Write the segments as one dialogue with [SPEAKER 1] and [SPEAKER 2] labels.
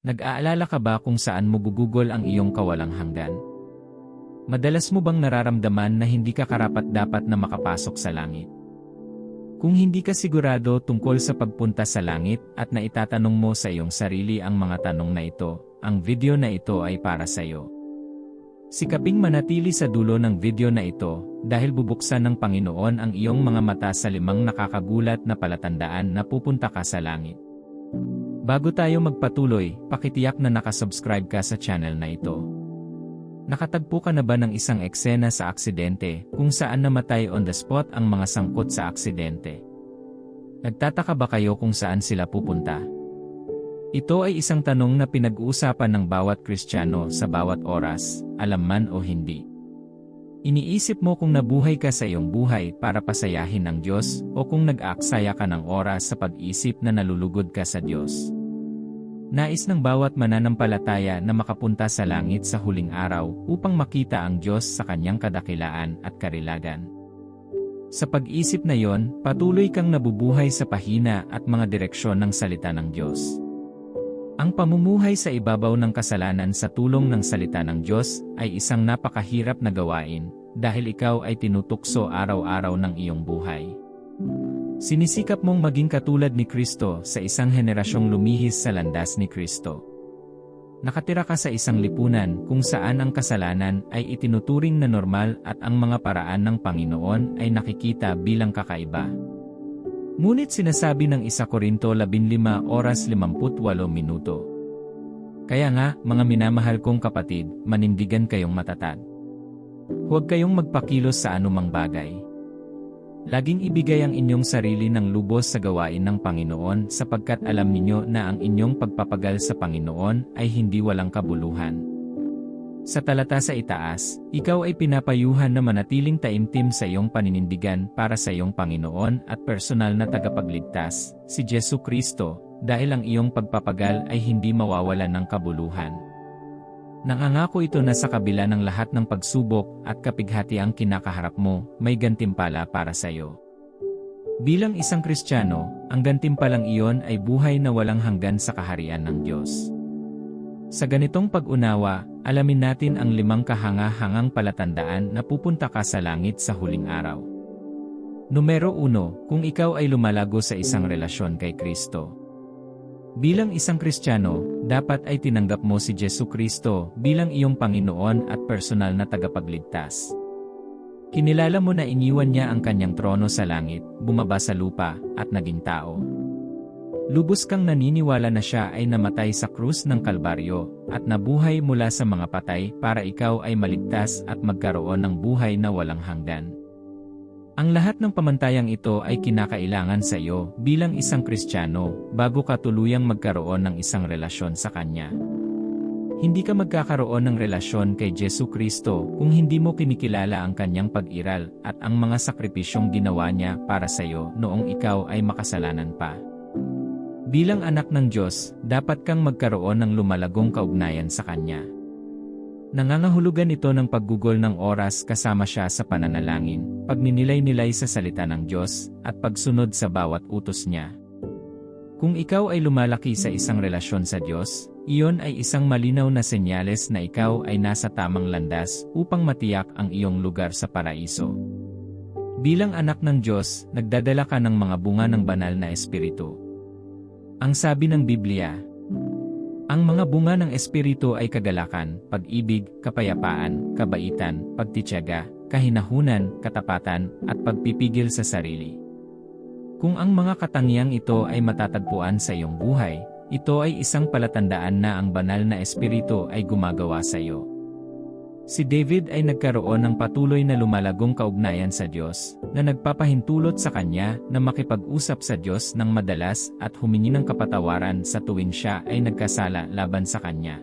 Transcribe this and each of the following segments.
[SPEAKER 1] Nag-aalala ka ba kung saan mo gugugol ang iyong kawalang hanggan? Madalas mo bang nararamdaman na hindi ka karapat-dapat na makapasok sa langit? Kung hindi ka sigurado tungkol sa pagpunta sa langit at na itatanong mo sa iyong sarili ang mga tanong na ito, ang video na ito ay para sa iyo. Sikaping manatili sa dulo ng video na ito dahil bubuksan ng Panginoon ang iyong mga mata sa limang nakakagulat na palatandaan na pupunta ka sa langit. Bago tayo magpatuloy, pakitiyak na nakasubscribe ka sa channel na ito. Nakatagpo ka na ba ng isang eksena sa aksidente kung saan namatay on the spot ang mga sangkot sa aksidente? Nagtataka ba kayo kung saan sila pupunta? Ito ay isang tanong na pinag-uusapan ng bawat Kristiyano sa bawat oras, alam man o hindi. Iniisip mo kung nabuhay ka sa iyong buhay para pasayahin ng Diyos o kung nag-aaksaya ka ng oras sa pag-isip na nalulugod ka sa Diyos. Nais ng bawat mananampalataya na makapunta sa langit sa huling araw upang makita ang Diyos sa kanyang kadakilaan at karilagan. Sa pag-isip na yon, patuloy kang nabubuhay sa pahina at mga direksyon ng salita ng Diyos. Ang pamumuhay sa ibabaw ng kasalanan sa tulong ng salita ng Diyos ay isang napakahirap na gawain dahil ikaw ay tinutukso araw-araw ng iyong buhay. Sinisikap mong maging katulad ni Kristo sa isang henerasyong lumihis sa landas ni Kristo. Nakatira ka sa isang lipunan kung saan ang kasalanan ay itinuturing na normal at ang mga paraan ng Panginoon ay nakikita bilang kakaiba. Ngunit sinasabi ng 1 Korinto 15 oras 58 minuto. Kaya nga, mga minamahal kong kapatid, manindigan kayong matatag. Huwag kayong magpakilos sa anumang bagay. Laging ibigay ang inyong sarili ng lubos sa gawain ng Panginoon sapagkat alam ninyo na ang inyong pagpapagal sa Panginoon ay hindi walang kabuluhan. Sa talata sa itaas, ikaw ay pinapayuhan na manatiling taimtim sa iyong paninindigan para sa iyong Panginoon at personal na tagapagligtas, si Jesu Kristo, dahil ang iyong pagpapagal ay hindi mawawalan ng kabuluhan. Nangangako ito na sa kabila ng lahat ng pagsubok at kapighati ang kinakaharap mo, may gantimpala para sa iyo. Bilang isang Kristiyano, ang gantimpalang iyon ay buhay na walang hanggan sa kaharian ng Diyos. Sa ganitong pag-unawa, alamin natin ang limang kahanga-hangang palatandaan na pupunta ka sa langit sa huling araw. Numero 1, kung ikaw ay lumalago sa isang relasyon kay Kristo. Bilang isang Kristiyano, dapat ay tinanggap mo si Jesu Kristo bilang iyong Panginoon at personal na tagapagligtas. Kinilala mo na iniwan niya ang kanyang trono sa langit, bumaba sa lupa, at naging tao. Lubos kang naniniwala na siya ay namatay sa krus ng Kalbaryo at nabuhay mula sa mga patay para ikaw ay maligtas at magkaroon ng buhay na walang hanggan. Ang lahat ng pamantayang ito ay kinakailangan sa iyo bilang isang Kristiyano bago ka tuluyang magkaroon ng isang relasyon sa Kanya. Hindi ka magkakaroon ng relasyon kay Jesu Kristo kung hindi mo kinikilala ang kanyang pag-iral at ang mga sakripisyong ginawa niya para sa iyo noong ikaw ay makasalanan pa. Bilang anak ng Diyos, dapat kang magkaroon ng lumalagong kaugnayan sa Kanya. Nangangahulugan ito ng paggugol ng oras kasama siya sa pananalangin, pagninilay-nilay sa salita ng Diyos, at pagsunod sa bawat utos niya. Kung ikaw ay lumalaki sa isang relasyon sa Diyos, iyon ay isang malinaw na senyales na ikaw ay nasa tamang landas upang matiyak ang iyong lugar sa paraiso. Bilang anak ng Diyos, nagdadala ka ng mga bunga ng banal na espiritu. Ang sabi ng Biblia, ang mga bunga ng Espiritu ay kagalakan, pag-ibig, kapayapaan, kabaitan, pagtityaga, kahinahunan, katapatan, at pagpipigil sa sarili. Kung ang mga katangiang ito ay matatagpuan sa iyong buhay, ito ay isang palatandaan na ang banal na Espiritu ay gumagawa sa iyo. Si David ay nagkaroon ng patuloy na lumalagong kaugnayan sa Diyos, na nagpapahintulot sa kanya na makipag-usap sa Diyos ng madalas at humingi ng kapatawaran sa tuwing siya ay nagkasala laban sa kanya.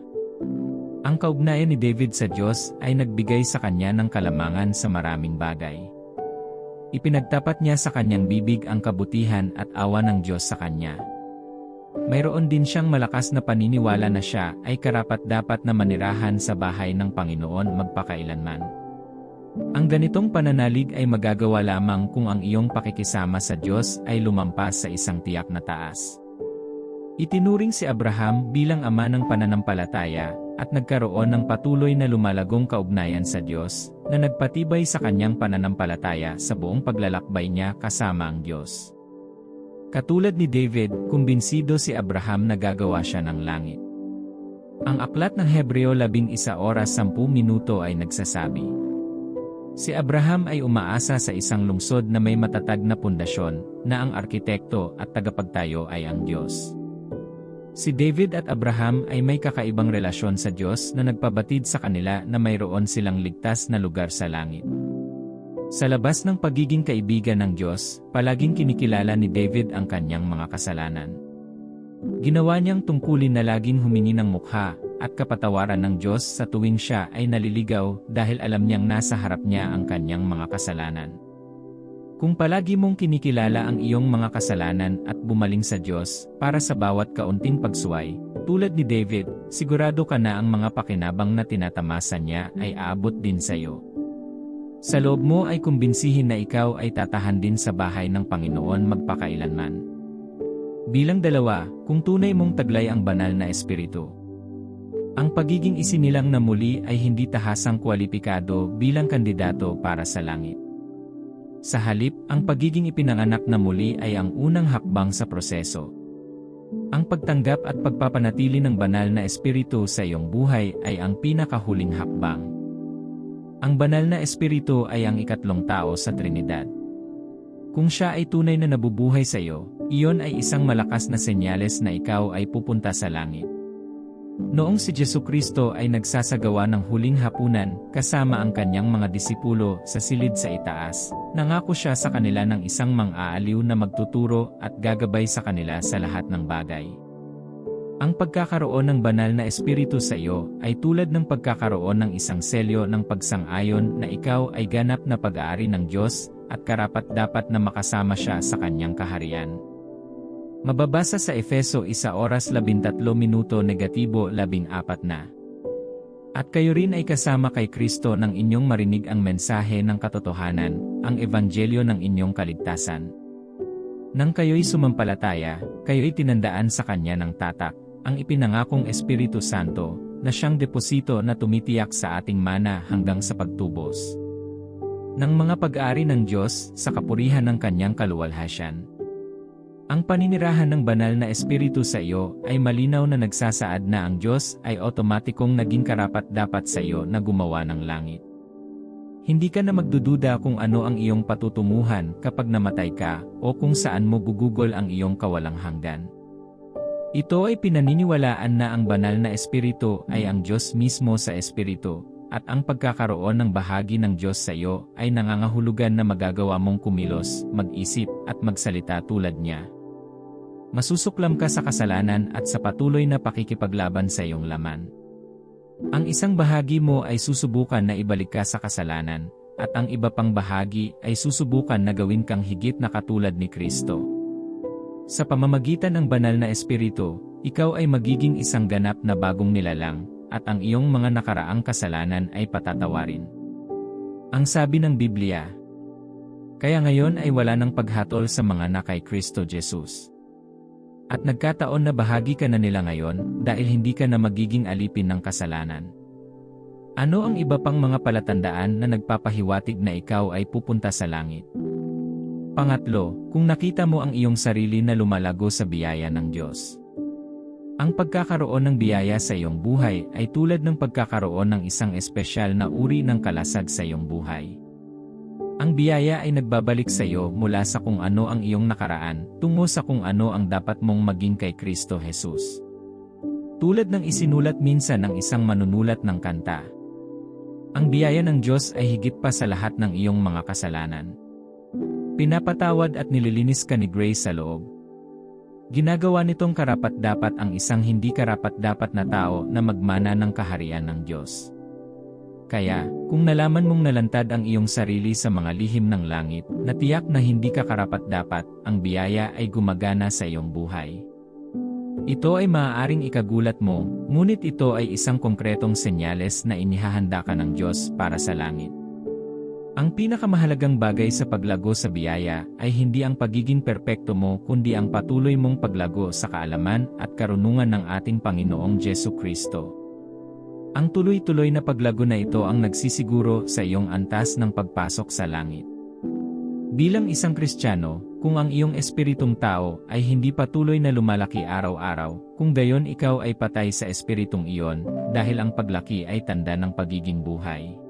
[SPEAKER 1] Ang kaugnayan ni David sa Diyos ay nagbigay sa kanya ng kalamangan sa maraming bagay. Ipinagtapat niya sa kanyang bibig ang kabutihan at awa ng Diyos sa kanya. Mayroon din siyang malakas na paniniwala na siya ay karapat-dapat na manirahan sa bahay ng Panginoon magpakailanman. Ang ganitong pananalig ay magagawa lamang kung ang iyong pakikisama sa Diyos ay lumampas sa isang tiyak na taas. Itinuring si Abraham bilang ama ng pananampalataya at nagkaroon ng patuloy na lumalagong kaugnayan sa Diyos na nagpatibay sa kanyang pananampalataya sa buong paglalakbay niya kasama ang Diyos. Katulad ni David, kumbinsido si Abraham na gagawa siya ng langit. Ang aklat ng Hebreo 11 oras 10 minuto ay nagsasabi, Si Abraham ay umaasa sa isang lungsod na may matatag na pundasyon, na ang arkitekto at tagapagtayo ay ang Diyos. Si David at Abraham ay may kakaibang relasyon sa Diyos na nagpabatid sa kanila na mayroon silang ligtas na lugar sa langit. Sa labas ng pagiging kaibigan ng Diyos, palaging kinikilala ni David ang kanyang mga kasalanan. Ginawa niyang tungkulin na laging humingi ng mukha at kapatawaran ng Diyos sa tuwing siya ay naliligaw dahil alam niyang nasa harap niya ang kanyang mga kasalanan. Kung palagi mong kinikilala ang iyong mga kasalanan at bumaling sa Diyos para sa bawat kaunting pagsuway, tulad ni David, sigurado ka na ang mga pakinabang na tinatamasa niya ay aabot din sa iyo. Sa loob mo ay kumbinsihin na ikaw ay tatahan din sa bahay ng Panginoon magpakailanman. Bilang dalawa, kung tunay mong taglay ang banal na espiritu. Ang pagiging isinilang na muli ay hindi tahasang kwalipikado bilang kandidato para sa langit. Sa halip, ang pagiging ipinanganak na muli ay ang unang hakbang sa proseso. Ang pagtanggap at pagpapanatili ng banal na espiritu sa iyong buhay ay ang pinakahuling hakbang. Ang banal na espiritu ay ang ikatlong tao sa Trinidad. Kung siya ay tunay na nabubuhay sa iyo, iyon ay isang malakas na senyales na ikaw ay pupunta sa langit. Noong si Jesu Kristo ay nagsasagawa ng huling hapunan kasama ang kanyang mga disipulo sa silid sa itaas, nangako siya sa kanila ng isang mang-aaliw na magtuturo at gagabay sa kanila sa lahat ng bagay. Ang pagkakaroon ng banal na espiritu sa iyo ay tulad ng pagkakaroon ng isang selyo ng pagsang-ayon na ikaw ay ganap na pag-aari ng Diyos at karapat dapat na makasama siya sa kanyang kaharian. Mababasa sa Efeso 1 oras 13 minuto negatibo 14 na. At kayo rin ay kasama kay Kristo nang inyong marinig ang mensahe ng katotohanan, ang ebanghelyo ng inyong kaligtasan. Nang kayo'y sumampalataya, kayo'y tinandaan sa Kanya ng tatak, ang ipinangakong Espiritu Santo, na siyang deposito na tumitiyak sa ating mana hanggang sa pagtubos. Ng mga pag-aari ng Diyos sa kapurihan ng Kanyang kaluwalhasyan. Ang paninirahan ng banal na espiritu sa iyo ay malinaw na nagsasaad na ang Diyos ay otomatikong naging karapat-dapat sa iyo na gumawa ng langit. Hindi ka na magdududa kung ano ang iyong patutunguhan kapag namatay ka o kung saan mo gugugol ang iyong kawalang hanggan. Ito ay pinaniniwalaan na ang banal na espiritu ay ang Diyos mismo sa espiritu, at ang pagkakaroon ng bahagi ng Diyos sa iyo ay nangangahulugan na magagawa mong kumilos, mag-isip, at magsalita tulad niya. Masusuklam ka sa kasalanan at sa patuloy na pakikipaglaban sa iyong laman. Ang isang bahagi mo ay susubukan na ibalik ka sa kasalanan, at ang iba pang bahagi ay susubukan na gawin kang higit na katulad ni Kristo. Sa pamamagitan ng banal na espiritu, ikaw ay magiging isang ganap na bagong nilalang, at ang iyong mga nakaraang kasalanan ay patatawarin. Ang sabi ng Biblia, Kaya ngayon ay wala ng paghatol sa mga na kay Kristo Jesus. At nagkataon na bahagi ka na nila ngayon dahil hindi ka na magiging alipin ng kasalanan. Ano ang iba pang mga palatandaan na nagpapahiwatig na ikaw ay pupunta sa langit? Pangatlo, kung nakita mo ang iyong sarili na lumalago sa biyaya ng Diyos. Ang pagkakaroon ng biyaya sa iyong buhay ay tulad ng pagkakaroon ng isang espesyal na uri ng kalasag sa iyong buhay. Ang biyaya ay nagbabalik sa iyo mula sa kung ano ang iyong nakaraan, tungo sa kung ano ang dapat mong maging kay Kristo Jesus. Tulad ng isinulat minsan ng isang manunulat ng kanta. Ang biyaya ng Diyos ay higit pa sa lahat ng iyong mga kasalanan. Pinapatawad at nililinis ka ni Grace sa loob. Ginagawa nitong karapat-dapat ang isang hindi karapat-dapat na tao na magmana ng kaharian ng Diyos. Kaya, kung nalaman mong nalantad ang iyong sarili sa mga lihim ng langit, na tiyak na hindi ka karapat-dapat, ang biyaya ay gumagana sa iyong buhay. Ito ay maaaring ikagulat mo, ngunit ito ay isang konkretong senyales na inihahanda ka ng Diyos para sa langit. Ang pinakamahalagang bagay sa paglago sa biyaya ay hindi ang pagiging perpekto mo kundi ang patuloy mong paglago sa kaalaman at karunungan ng ating Panginoong Jesu Kristo. Ang tuloy-tuloy na paglago na ito ang nagsisiguro sa iyong antas ng pagpasok sa langit. Bilang isang Kristiyano, kung ang iyong espiritong tao ay hindi patuloy na lumalaki araw-araw, kung gayon ikaw ay patay sa espiritong iyon, dahil ang paglaki ay tanda ng pagiging buhay.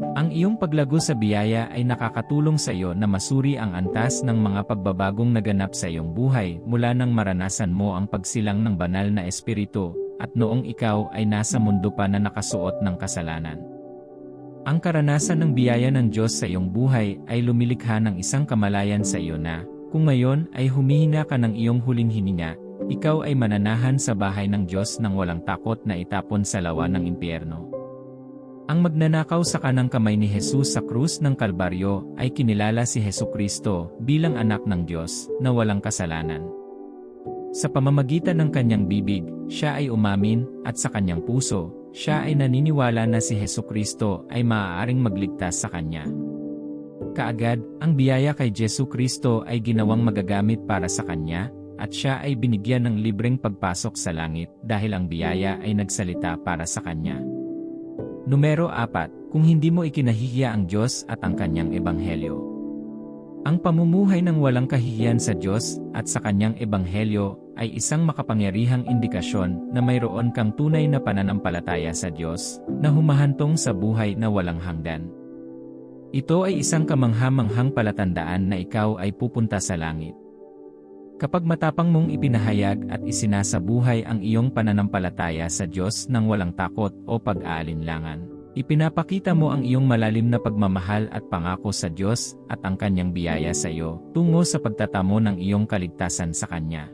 [SPEAKER 1] Ang iyong paglago sa biyaya ay nakakatulong sa iyo na masuri ang antas ng mga pagbabagong naganap sa iyong buhay mula nang maranasan mo ang pagsilang ng banal na espiritu, at noong ikaw ay nasa mundo pa na nakasuot ng kasalanan. Ang karanasan ng biyaya ng Diyos sa iyong buhay ay lumilikha ng isang kamalayan sa iyo na, kung ngayon ay humihina ka ng iyong huling hininga, ikaw ay mananahan sa bahay ng Diyos nang walang takot na itapon sa lawa ng impyerno. Ang magnanakaw sa kanang kamay ni Jesus sa krus ng Kalbaryo ay kinilala si Heso Kristo bilang anak ng Diyos na walang kasalanan. Sa pamamagitan ng kanyang bibig, siya ay umamin at sa kanyang puso, siya ay naniniwala na si Heso Kristo ay maaaring magligtas sa kanya. Kaagad, ang biyaya kay Jesu Kristo ay ginawang magagamit para sa kanya, at siya ay binigyan ng libreng pagpasok sa langit dahil ang biyaya ay nagsalita para sa kanya. Numero 4, kung hindi mo ikinahihiya ang Diyos at ang kanyang ebanghelyo. Ang pamumuhay ng walang kahihiyan sa Diyos at sa kanyang ebanghelyo ay isang makapangyarihang indikasyon na mayroon kang tunay na pananampalataya sa Diyos na humahantong sa buhay na walang hanggan. Ito ay isang kamanghamanghang palatandaan na ikaw ay pupunta sa langit. Kapag matapang mong ipinahayag at isinasabuhay ang iyong pananampalataya sa Diyos ng walang takot o pag-aalinlangan, ipinapakita mo ang iyong malalim na pagmamahal at pangako sa Diyos at ang kanyang biyaya sa iyo tungo sa pagtatamo ng iyong kaligtasan sa Kanya.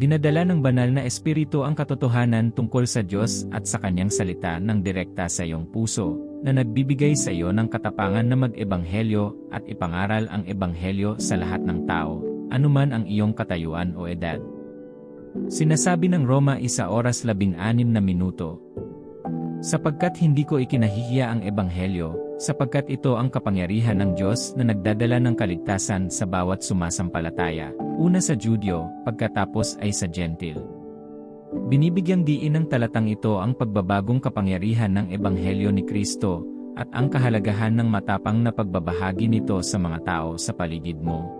[SPEAKER 1] Dinadala ng banal na espiritu ang katotohanan tungkol sa Diyos at sa kanyang salita ng direkta sa iyong puso, na nagbibigay sa iyo ng katapangan na mag-ebanghelyo at ipangaral ang ebanghelyo sa lahat ng tao, anuman ang iyong katayuan o edad. Sinasabi ng Roma isa oras labing anim na minuto. Sapagkat hindi ko ikinahihiya ang ebanghelyo, sapagkat ito ang kapangyarihan ng Diyos na nagdadala ng kaligtasan sa bawat sumasampalataya, una sa Judyo, pagkatapos ay sa Gentil. Binibigyang diin ng talatang ito ang pagbabagong kapangyarihan ng ebanghelyo ni Kristo, at ang kahalagahan ng matapang na pagbabahagi nito sa mga tao sa paligid mo.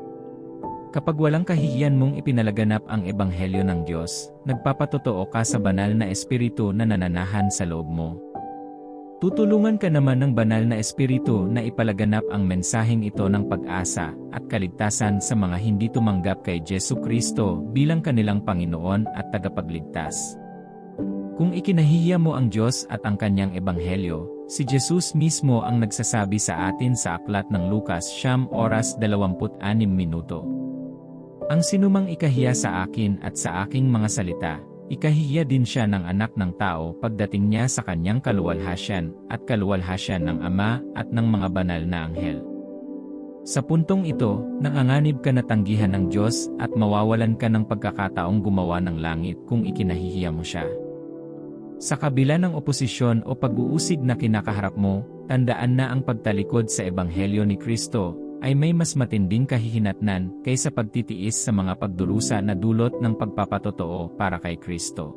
[SPEAKER 1] Kapag walang kahihiyan mong ipinalaganap ang ebanghelyo ng Diyos, nagpapatotoo ka sa banal na espiritu na nananahan sa loob mo. Tutulungan ka naman ng banal na espiritu na ipalaganap ang mensaheng ito ng pag-asa at kaligtasan sa mga hindi tumanggap kay Jesu Kristo bilang kanilang Panginoon at tagapagligtas. Kung ikinahihiya mo ang Diyos at ang kanyang ebanghelyo, si Jesus mismo ang nagsasabi sa atin sa aklat ng Lucas siyam oras 26 minuto. Ang sinumang ikahiya sa akin at sa aking mga salita, ikahiya din siya ng anak ng tao pagdating niya sa kanyang kaluwalhasyan at kaluwalhasyan ng Ama at ng mga banal na anghel. Sa puntong ito, nanganganib ka na tanggihan ng Diyos at mawawalan ka ng pagkakataong gumawa ng langit kung ikinahihiya mo siya. Sa kabila ng oposisyon o pag-uusig na kinakaharap mo, tandaan na ang pagtalikod sa Ebanghelyo ni Kristo ay may mas matinding kahihinatnan kaysa pagtitiis sa mga pagdurusa na dulot ng pagpapatotoo para kay Kristo.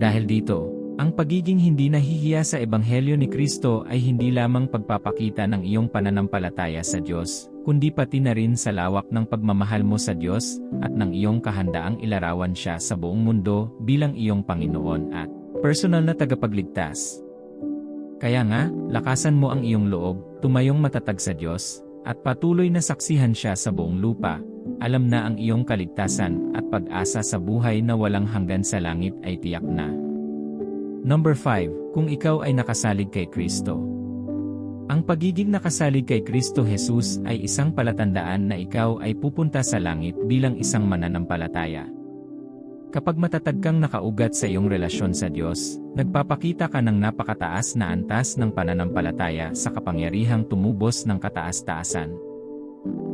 [SPEAKER 1] Dahil dito, ang pagiging hindi nahihiya sa Ebanghelyo ni Kristo ay hindi lamang pagpapakita ng iyong pananampalataya sa Diyos, kundi pati na rin sa lawak ng pagmamahal mo sa Diyos at ng iyong kahandaang ilarawan siya sa buong mundo bilang iyong Panginoon at personal na tagapagligtas. Kaya nga, lakasan mo ang iyong loob, tumayong matatag sa Diyos, at patuloy na saksihan siya sa buong lupa, alam na ang iyong kaligtasan at pag-asa sa buhay na walang hanggan sa langit ay tiyak na. Number 5. Kung ikaw ay nakasalig kay Kristo. Ang pagiging nakasalig kay Kristo Jesus ay isang palatandaan na ikaw ay pupunta sa langit bilang isang mananampalataya. Kapag matatag kang nakaugat sa iyong relasyon sa Diyos, nagpapakita ka ng napakataas na antas ng pananampalataya sa kapangyarihang tumubos ng kataas-taasan.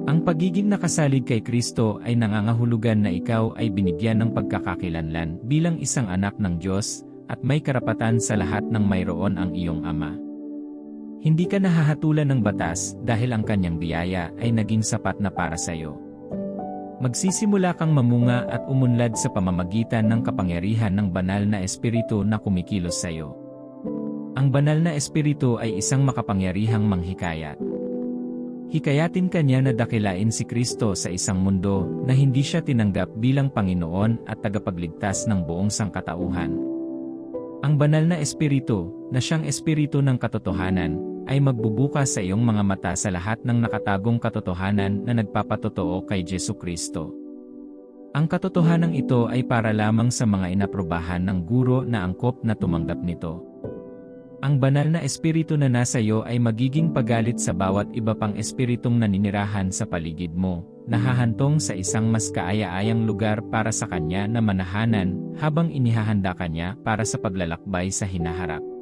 [SPEAKER 1] Ang pagiging nakasalig kay Kristo ay nangangahulugan na ikaw ay binigyan ng pagkakakilanlan bilang isang anak ng Diyos at may karapatan sa lahat ng mayroon ang iyong Ama. Hindi ka nahahatulan ng batas dahil ang kanyang biyaya ay naging sapat na para sa iyo. Magsisimula kang mamunga at umunlad sa pamamagitan ng kapangyarihan ng banal na espiritu na kumikilos sa iyo. Ang banal na espiritu ay isang makapangyarihang manghikayat. Hikayatin kanya na dakilain si Kristo sa isang mundo na hindi siya tinanggap bilang Panginoon at tagapagligtas ng buong sangkatauhan. Ang banal na espiritu, na siyang espiritu ng katotohanan, ay magbubukas sa iyong mga mata sa lahat ng nakatagong katotohanan na nagpapatotoo kay Jesu Kristo. Ang katotohanan ito ay para lamang sa mga inaprobahan ng guro na angkop na tumanggap nito. Ang banal na espiritu na nasa iyo ay magiging pagalit sa bawat iba pang espiritong naninirahan sa paligid mo, nahahantong sa isang mas kaaya-ayang lugar para sa kanya na manahanan habang inihahanda kanya para sa paglalakbay sa hinaharap.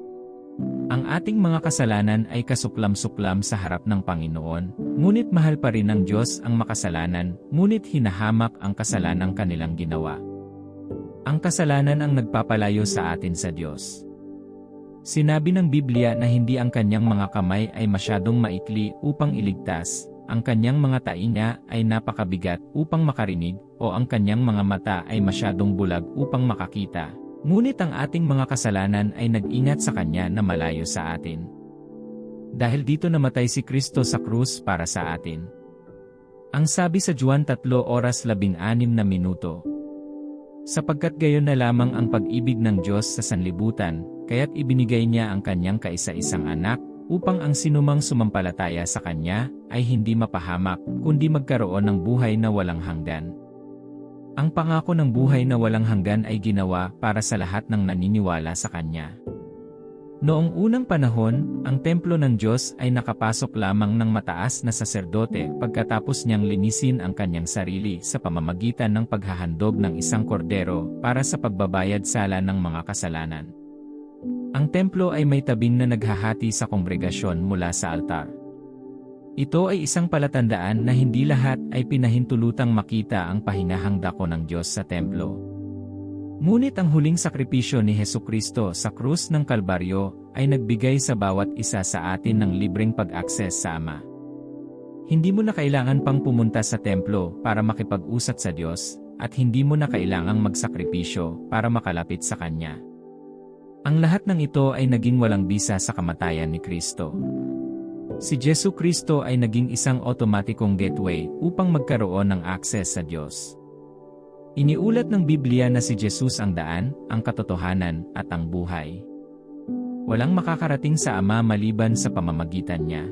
[SPEAKER 1] Ang ating mga kasalanan ay kasuklam-suklam sa harap ng Panginoon, ngunit mahal pa rin ng Diyos ang makasalanan, ngunit hinahamak ang kasalanang kanilang ginawa. Ang kasalanan ang nagpapalayo sa atin sa Diyos. Sinabi ng Biblia na hindi ang kanyang mga kamay ay masyadong maikli upang iligtas, ang kanyang mga tainga ay napakabigat upang makarinig, o ang kanyang mga mata ay masyadong bulag upang makakita. Ngunit ang ating mga kasalanan ay nag-ingat sa kanya na malayo sa atin. Dahil dito namatay si Kristo sa krus para sa atin. Ang sabi sa Juan 3 oras 16 na minuto. Sapagkat gayon na lamang ang pag-ibig ng Diyos sa sanlibutan, kaya't ibinigay niya ang kanyang kaisa-isang anak, upang ang sinumang sumampalataya sa kanya, ay hindi mapahamak, kundi magkaroon ng buhay na walang hanggan. Ang pangako ng buhay na walang hanggan ay ginawa para sa lahat ng naniniwala sa kanya. Noong unang panahon, ang templo ng Diyos ay nakapasok lamang ng mataas na saserdote pagkatapos niyang linisin ang kanyang sarili sa pamamagitan ng paghahandog ng isang kordero para sa pagbabayad sala ng mga kasalanan. Ang templo ay may tabing na naghahati sa kongregasyon mula sa altar. Ito ay isang palatandaan na hindi lahat ay pinahintulutang makita ang pahingahang dako ng Diyos sa templo. Ngunit ang huling sakripisyo ni Heso Kristo sa krus ng Kalbaryo ay nagbigay sa bawat isa sa atin ng libreng pag-akses sa Ama. Hindi mo na kailangan pang pumunta sa templo para makipag-usat sa Diyos, at hindi mo na kailangang magsakripisyo para makalapit sa Kanya. Ang lahat ng ito ay naging walang bisa sa kamatayan ni Kristo. Si Jesu Kristo ay naging isang otomatikong gateway upang magkaroon ng access sa Diyos. Iniulat ng Biblia na si Jesus ang daan, ang katotohanan, at ang buhay. Walang makakarating sa Ama maliban sa pamamagitan niya.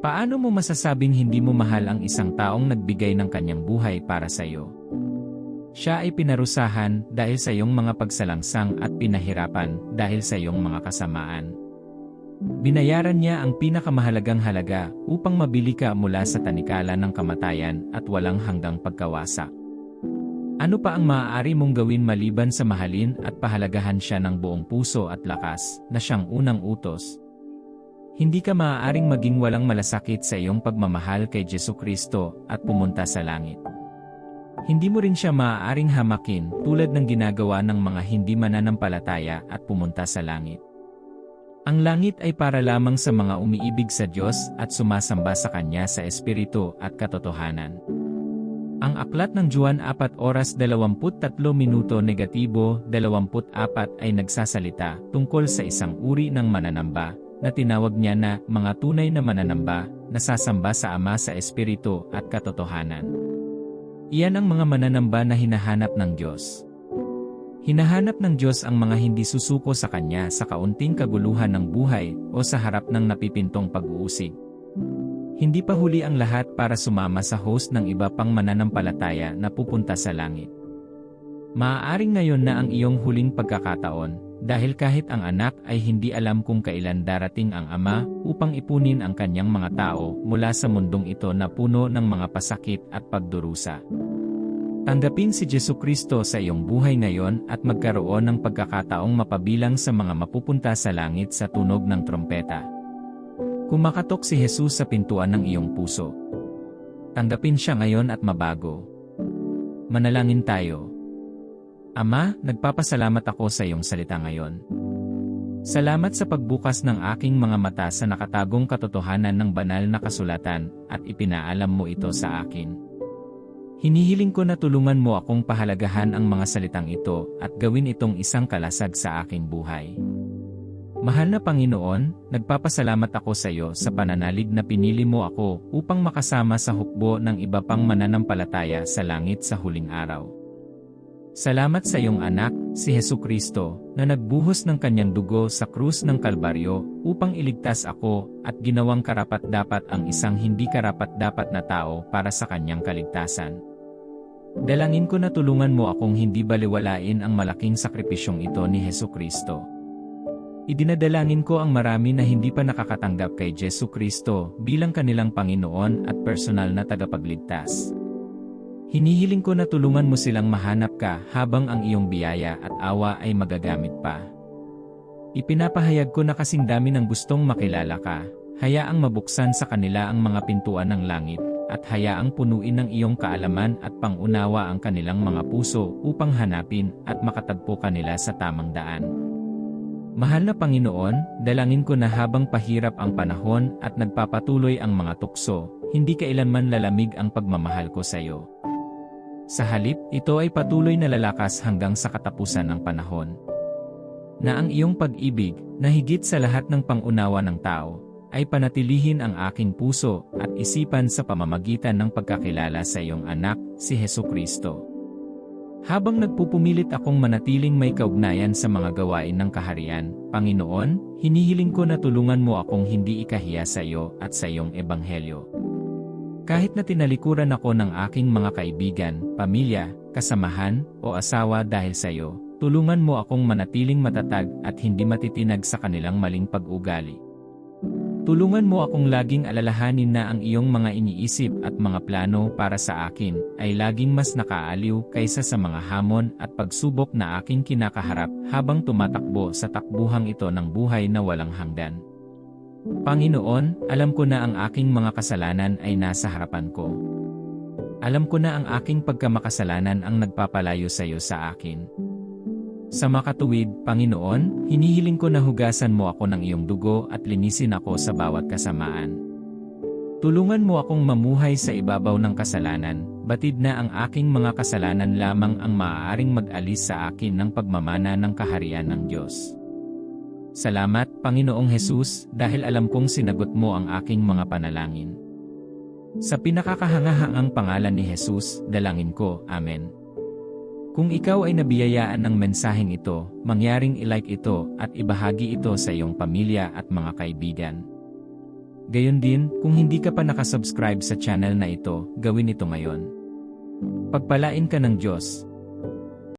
[SPEAKER 1] Paano mo masasabing hindi mo mahal ang isang taong nagbigay ng kanyang buhay para sa iyo? Siya ay pinarusahan dahil sa iyong mga pagsalangsang at pinahirapan dahil sa iyong mga kasamaan. Binayaran niya ang pinakamahalagang halaga upang mabili ka mula sa tanikala ng kamatayan at walang hanggang pagkawasak. Ano pa ang maaari mong gawin maliban sa mahalin at pahalagahan siya ng buong puso at lakas, na siyang unang utos? Hindi ka maaaring maging walang malasakit sa iyong pagmamahal kay Jesu Kristo at pumunta sa langit. Hindi mo rin siya maaaring hamakin tulad ng ginagawa ng mga hindi mananampalataya at pumunta sa langit. Ang langit ay para lamang sa mga umiibig sa Diyos at sumasamba sa Kanya sa Espiritu at katotohanan. Ang aklat ng Juan 4 oras 23 minuto negatibo 24 ay nagsasalita tungkol sa isang uri ng mananamba na tinawag niya na mga tunay na mananamba na sasamba sa Ama sa Espiritu at katotohanan. Iyan ang mga mananamba na hinahanap ng Diyos. Hinahanap ng Diyos ang mga hindi susuko sa Kanya sa kaunting kaguluhan ng buhay o sa harap ng napipintong pag-uusig. Hindi pa huli ang lahat para sumama sa host ng iba pang mananampalataya na pupunta sa langit. Maaaring ngayon na ang iyong huling pagkakataon, dahil kahit ang anak ay hindi alam kung kailan darating ang ama upang ipunin ang kanyang mga tao mula sa mundong ito na puno ng mga pasakit at pagdurusa. Tanggapin si Jesu Kristo sa iyong buhay ngayon at magkaroon ng pagkakataong mapabilang sa mga mapupunta sa langit sa tunog ng trompeta. Kumakatok si Jesus sa pintuan ng iyong puso. Tanggapin siya ngayon at mabago. Manalangin tayo. Ama, nagpapasalamat ako sa iyong salita ngayon. Salamat sa pagbukas ng aking mga mata sa nakatagong katotohanan ng banal na kasulatan at ipinaalam mo ito sa akin. Hinihiling ko na tulungan mo akong pahalagahan ang mga salitang ito at gawin itong isang kalasag sa aking buhay. Mahal na Panginoon, nagpapasalamat ako sa iyo sa pananalig na pinili mo ako upang makasama sa hukbo ng iba pang mananampalataya sa langit sa huling araw. Salamat sa iyong anak, si Heso Kristo, na nagbuhos ng kanyang dugo sa krus ng Kalbaryo upang iligtas ako at ginawang karapat-dapat ang isang hindi karapat-dapat na tao para sa kanyang kaligtasan. Dalangin ko na tulungan mo akong hindi baliwalain ang malaking sakripisyong ito ni Heso Kristo. Idinadalangin ko ang marami na hindi pa nakakatanggap kay Jesu Kristo bilang kanilang Panginoon at personal na tagapagligtas. Hinihiling ko na tulungan mo silang mahanap ka habang ang iyong biyaya at awa ay magagamit pa. Ipinapahayag ko na kasing dami ng gustong makilala ka, hayaang mabuksan sa kanila ang mga pintuan ng langit, at hayaang punuin ng iyong kaalaman at pangunawa ang kanilang mga puso upang hanapin at makatagpo kanila sa tamang daan. Mahal na Panginoon, dalangin ko na habang pahirap ang panahon at nagpapatuloy ang mga tukso, hindi kailanman lalamig ang pagmamahal ko sa iyo. Sa halip, ito ay patuloy na lalakas hanggang sa katapusan ng panahon. Na ang iyong pag-ibig, na higit sa lahat ng pangunawa ng tao, ay panatilihin ang aking puso at isipan sa pamamagitan ng pagkakilala sa iyong anak, si Heso Kristo. Habang nagpupumilit akong manatiling may kaugnayan sa mga gawain ng kaharian, Panginoon, hinihiling ko na tulungan mo akong hindi ikahiya sa iyo at sa iyong ebanghelyo. Kahit na tinalikuran ako ng aking mga kaibigan, pamilya, kasamahan, o asawa dahil sa iyo, tulungan mo akong manatiling matatag at hindi matitinag sa kanilang maling pag-ugali. Tulungan mo akong laging alalahanin na ang iyong mga iniisip at mga plano para sa akin ay laging mas nakaaliw kaysa sa mga hamon at pagsubok na aking kinakaharap habang tumatakbo sa takbuhang ito ng buhay na walang hanggan. Panginoon, alam ko na ang aking mga kasalanan ay nasa harapan ko. Alam ko na ang aking pagkamakasalanan ang nagpapalayo sa iyo sa akin. Sa makatuwid, Panginoon, hinihiling ko na hugasan mo ako ng iyong dugo at linisin ako sa bawat kasamaan. Tulungan mo akong mamuhay sa ibabaw ng kasalanan, batid na ang aking mga kasalanan lamang ang maaaring mag-alis sa akin ng pagmamana ng kaharian ng Diyos. Salamat, Panginoong Hesus, dahil alam kong sinagot mo ang aking mga panalangin. Sa pinakakahangahangang pangalan ni Jesus, dalangin ko, Amen. Kung ikaw ay nabiyayaan ng mensaheng ito, mangyaring ilike ito at ibahagi ito sa iyong pamilya at mga kaibigan. Gayon din, kung hindi ka pa nakasubscribe sa channel na ito, gawin ito ngayon. Pagpalain ka ng Diyos,